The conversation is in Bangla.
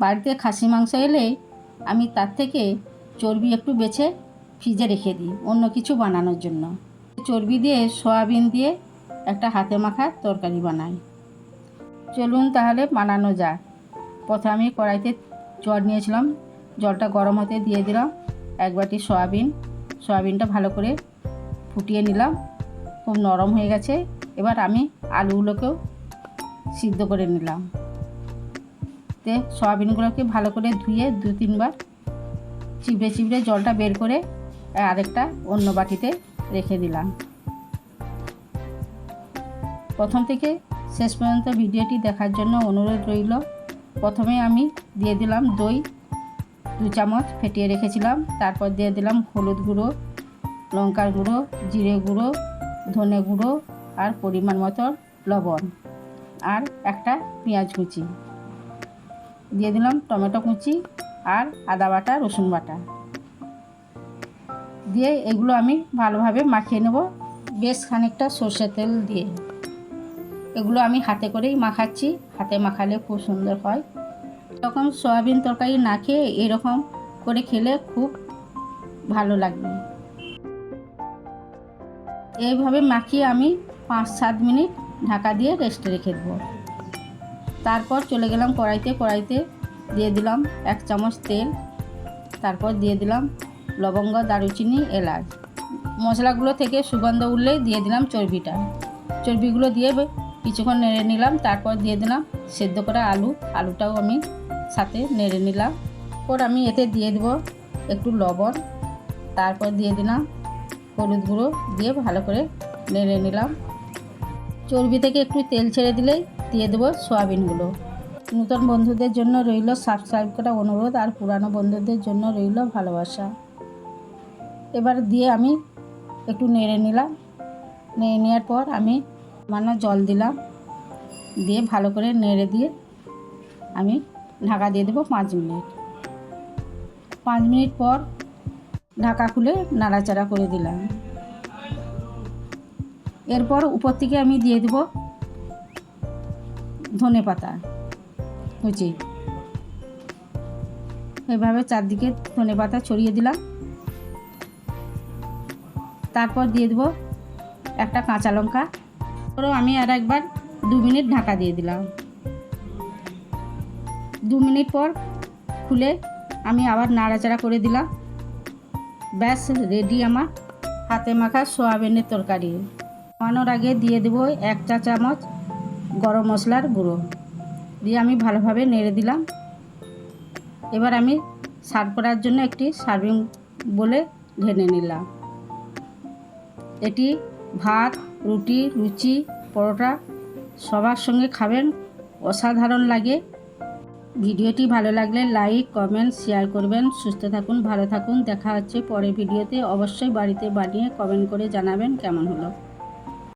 বাড়িতে খাসি মাংস এলে আমি তার থেকে চর্বি একটু বেছে ফ্রিজে রেখে দিই, অন্য কিছু বানানোর জন্য। চর্বি দিয়ে সয়াবিন দিয়ে একটা হাতে মাখার তরকারি বানাই। চলুন তাহলে বানানো যাক। প্রথমে কড়াইতে জল নিয়েছিলাম। জলটা গরম হতে দিয়ে দিলাম এক বাটি সয়াবিন। সয়াবিনটা ভালো করে ফুটিয়ে নিলাম। খুব নরম হয়ে গেছে। এবার আমি আলুগুলোকেও সিদ্ধ করে নিলাম। তে সয়াবিনগুলোকে ভালো করে ধুয়ে দু তিনবার চিবড়ে চিবড়ে জলটা বের করে আরেকটা অন্য বাটিতে রেখে দিলাম। প্রথম থেকে শেষ পর্যন্ত ভিডিওটি দেখার জন্য অনুরোধ রইল। প্রথমে আমি দিয়ে দিলাম দই, দু চামচ ফেটিয়ে রেখেছিলাম। তারপর দিয়ে দিলাম হলুদ গুঁড়ো, লঙ্কার গুঁড়ো, জিরে গুঁড়ো, ধনে গুঁড়ো আর পরিমাণ মতো লবণ আর একটা পেঁয়াজ কুচি। দিয়ে দিলাম টমেটো কুচি আর আদা বাটা, রসুন বাটা। দিয়ে এগুলো আমি ভালোভাবে মাখিয়ে নেব বেশ খানিকটা সর্ষে তেল দিয়ে। এগুলো আমি হাতে করেই মাখাচ্ছি, হাতে মাখালে খুব সুন্দর হয়। এরকম সয়াবিন তরকারি না খেয়ে এরকম করে খেলে খুব ভালো লাগবে। এইভাবে মাখিয়ে আমি পাঁচ সাত মিনিট ঢাকা দিয়ে রেস্টে রেখে দেবো। তারপর চলে গেলাম কড়াইতে কড়াইতে দিয়ে দিলাম এক চামচ তেল, তারপর দিয়ে দিলাম লবঙ্গ, দারুচিনি, এলাচ। মশলাগুলো থেকে সুগন্ধ উঠলেই দিয়ে দিলাম চর্বিটা। চর্বিগুলো দিয়ে কিছুক্ষণ নেড়ে নিলাম, তারপর দিয়ে দিলাম সেদ্ধ করা আলু। আলুটাও আমি সাথে নেড়ে নিলাম। পর আমি এতে দিয়ে দেবো একটু লবণ। তারপর দিয়ে দিলাম হলুদ গুঁড়ো দিয়ে ভালো করে নেড়ে নিলাম। চর্বি থেকে একটু তেল ছেড়ে দিলেই দিয়ে দেবো সোয়াবিনগুলো। নতুন বন্ধুদের জন্য রইল সাবস্ক্রাইব করা অনুরোধ আর পুরানো বন্ধুদের জন্য রইল ভালোবাসা। এবার দিয়ে আমি একটু নেড়ে নিলাম। নেড়ে নেওয়ার পর আমি মানে জল দিলাম। দিয়ে ভালো করে নেড়ে দিয়ে আমি ঢাকা দিয়ে দেবো পাঁচ মিনিট। পাঁচ মিনিট পর ঢাকা খুলে নাড়াচাড়া করে দিলাম। এরপর উপর থেকে আমি দিয়ে দেব ধনে পাতা কুচি এভাবে চারদিকে ধনে পাতা ছড়িয়ে দিলাম। তারপর দিয়ে দেবো একটা কাঁচা লঙ্কা। তারপরেও আমি আর একবার দু মিনিট ঢাকা দিয়ে দিলাম। দু মিনিট পর খুলে আমি আবার নাড়াচাড়া করে দিলাম। ব্যাস রেডি আমার হাতে মাখা সোয়াবিনের তরকারি। নামানোর আগে দিয়ে দেবো এক চা চামচ গরম মশলার গুঁড়ো। দিয়ে আমি ভালোভাবে নেড়ে দিলাম। এবার আমি সার্ভ করার জন্য একটি সার্ভিং বলে ঢেলে নিলাম। এটি ভাত, রুটি, লুচি, পরোটা সবার সঙ্গে খাবেন। অসাধারণ লাগে। ভিডিওটি ভালো লাগলে লাইক, কমেন্ট, শেয়ার করবেন। সুস্থ থাকুন, ভালো থাকুন। দেখা হচ্ছে পরের ভিডিওতে। অবশ্যই বাড়িতে বানিয়ে কমেন্ট করে জানাবেন কেমন হলো।